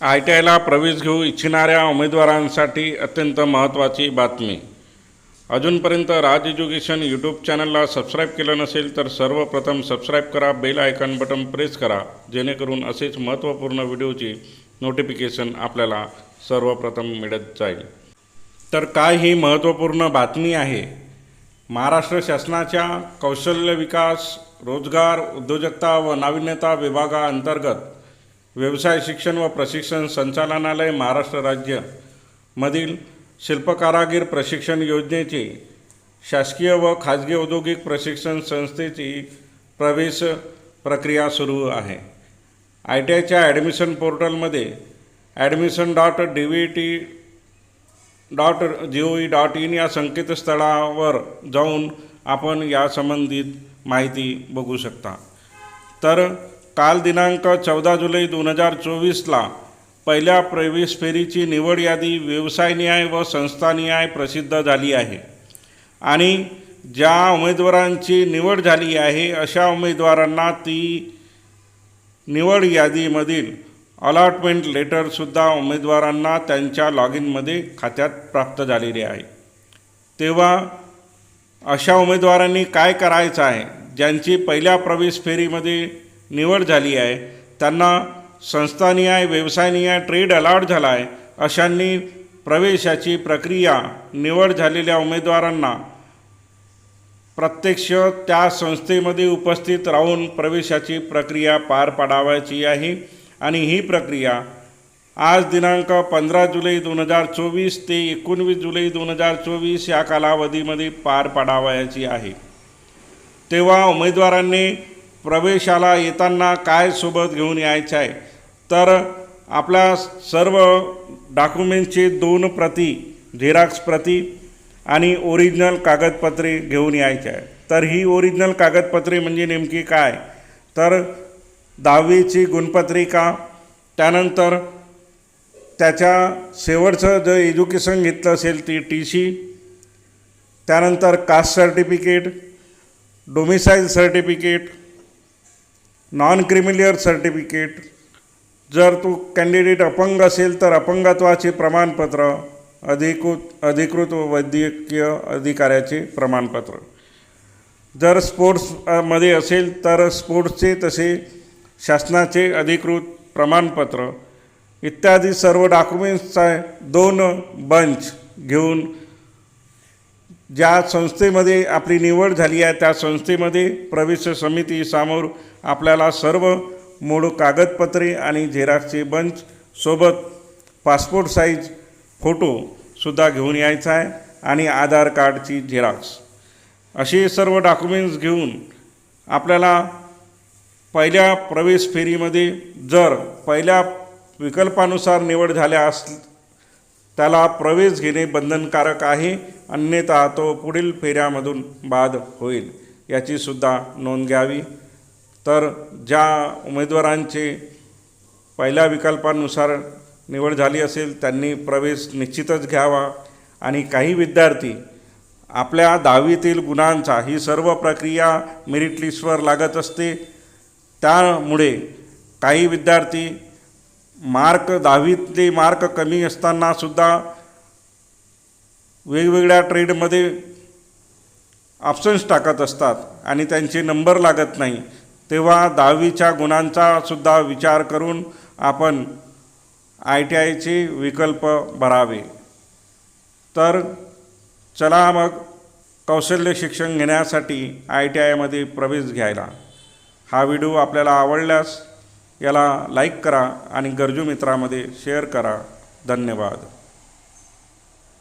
I T आयला प्रवेश घेऊ इच्छिणाऱ्या उमेदवारांसाठी अत्यंत महत्त्वाची बातमी. अजूनपर्यंत राज एज्युकेशन यूट्यूब चॅनलला सबस्क्राईब केलं नसेल तर सर्वप्रथम सबस्क्राईब करा बेल आयकॉन बटन प्रेस करा जेणेकरून असेच महत्त्वपूर्ण व्हिडिओची नोटिफिकेशन आपल्याला सर्वप्रथम मिळत जाईल. तर काय ही महत्त्वपूर्ण बातमी आहे? महाराष्ट्र शासनाच्या कौशल्य विकास रोजगार उद्योजकता व नाविन्यता विभागाअंतर्गत व्यवसाय शिक्षण व प्रशिक्षण संचालनालय महाराष्ट्र राज्य मधील शिल्पकारागीर प्रशिक्षण योजनेची शासकीय व खाजगी औद्योगिक प्रशिक्षण संस्थेची प्रवेश प्रक्रिया सुरू आहे. आय टी आयच्या admission पोर्टलमध्ये admission dot D V T dot G O E dot in या संकेतस्थळावर जाऊन आपण या संबंधित माहिती बघू शकता. तर काल दिनांक चौदा जुलै दोन हजार चोवीसला पहिल्या प्रवेश फेरीची निवड यादी व्यवसाय न्याय व संस्था न्याय प्रसिद्ध झाली आहे. आणि ज्या उमेदवारांची निवड झाली आहे अशा उमेदवारांना ती निवड यादीमधील अलॉटमेंट लेटरसुद्धा उमेदवारांना त्यांच्या लॉग इनमध्ये खात्यात प्राप्त झालेली आहे. तेव्हा अशा उमेदवारांनी काय करायचं आहे? ज्यांची पहिल्या प्रवेश फेरीमध्ये निवड झाली आहे. त्यांना संस्थानीय व्यवसायनीय ट्रेड अलॉट झाला आहे अशांनी प्रवेशाची प्रक्रिया निवड झालेल्या उमेदवारांना प्रत्यक्ष त्या संस्थेमध्ये उपस्थित राहून प्रवेशाची प्रक्रिया पार पाडावायची आहे. आणि ही प्रक्रिया आज दिनांक पंधरा जुलै दोन हजार चोवीस ते एकोणवीस जुलै दोन हजार चोवीस या कालावधीमध्ये पार पाडावयाची आहे. तेव्हा उमेदवारांनी प्रवेशाला येताना काय सोबत घेऊन यायचं आहे? तर आपल्या सर्व डॉक्युमेंटचे दोन प्रती झेरॉक्स प्रती आणि ओरिजिनल कागदपत्रे घेऊन यायचे आहे. तर ही ओरिजिनल कागदपत्रे म्हणजे नेमकी काय? तर दहावीची गुणपत्रिका त्यानंतर त्याच्या शेवटचं जर एज्युकेशन घेतलं असेल ती टी सी त्यानंतर caste certificate domicile certificate non creamy layer certificate जर तो कॅन्डिडेट अपंग असेल तर अपंगत्वाचे प्रमाणपत्र अधिकृत अधिकृत वैद्यकीय अधिकाऱ्याचे प्रमाणपत्र. जर स्पोर्ट्समध्ये असेल तर स्पोर्ट्सचे तसे शासनाचे अधिकृत प्रमाणपत्र. इत्यादी सर्व डॉक्युमेंट्सचा दोन बंच घेऊन ज्या संस्थेमध्ये आपली निवड झाली आहे त्या संस्थेमध्ये प्रवेश समितीसमोर आपल्याला सर्व मूळ कागदपत्रे आणि झेरॉक्सचे बंच सोबत पासपोर्ट साईज फोटोसुद्धा घेऊन यायचा आहे आणि आधार कार्डची झेरॉक्स. असे सर्व डॉक्युमेंट्स घेऊन आपल्याला पहिल्या प्रवेश फेरीमध्ये जर पहिल्या विकल्पानुसार निवड झाल्या अस त्याला प्रवेश घेणे बंधनकारक आहे अन्यथा तो पुढील फेऱ्यामधून बाद होईल याचीसुद्धा नोंद घ्यावी. तर ज्या उमेदवारांचे पहिल्या विकल्पानुसार निवड झाली असेल त्यांनी प्रवेश निश्चितच घ्यावा. आणि काही विद्यार्थी आपल्या दहावीतील गुणांचा ही सर्व प्रक्रिया मेरिट लिस्टवर लागत असते. त्यामुळे काही विद्यार्थी मार्क दहावीतले मार्क कमी असताना सुद्धा वेगवेगळ्या ट्रेडमध्ये ऑप्शन्स टाकत असतात आणि त्यांचे नंबर लागत नाही. तेव्हा दहावीच्या गुणांचा सुद्धा विचार करून आपण आय टी आयचे विकल्प भरावे. तर चला मग कौशल्य शिक्षण घेण्यासाठी आय टी आयमध्ये प्रवेश घ्यायला. हा व्हिडिओ आपल्याला आवडल्यास याला लाईक करा आणि गरजू मित्रामध्ये शेअर करा. धन्यवाद.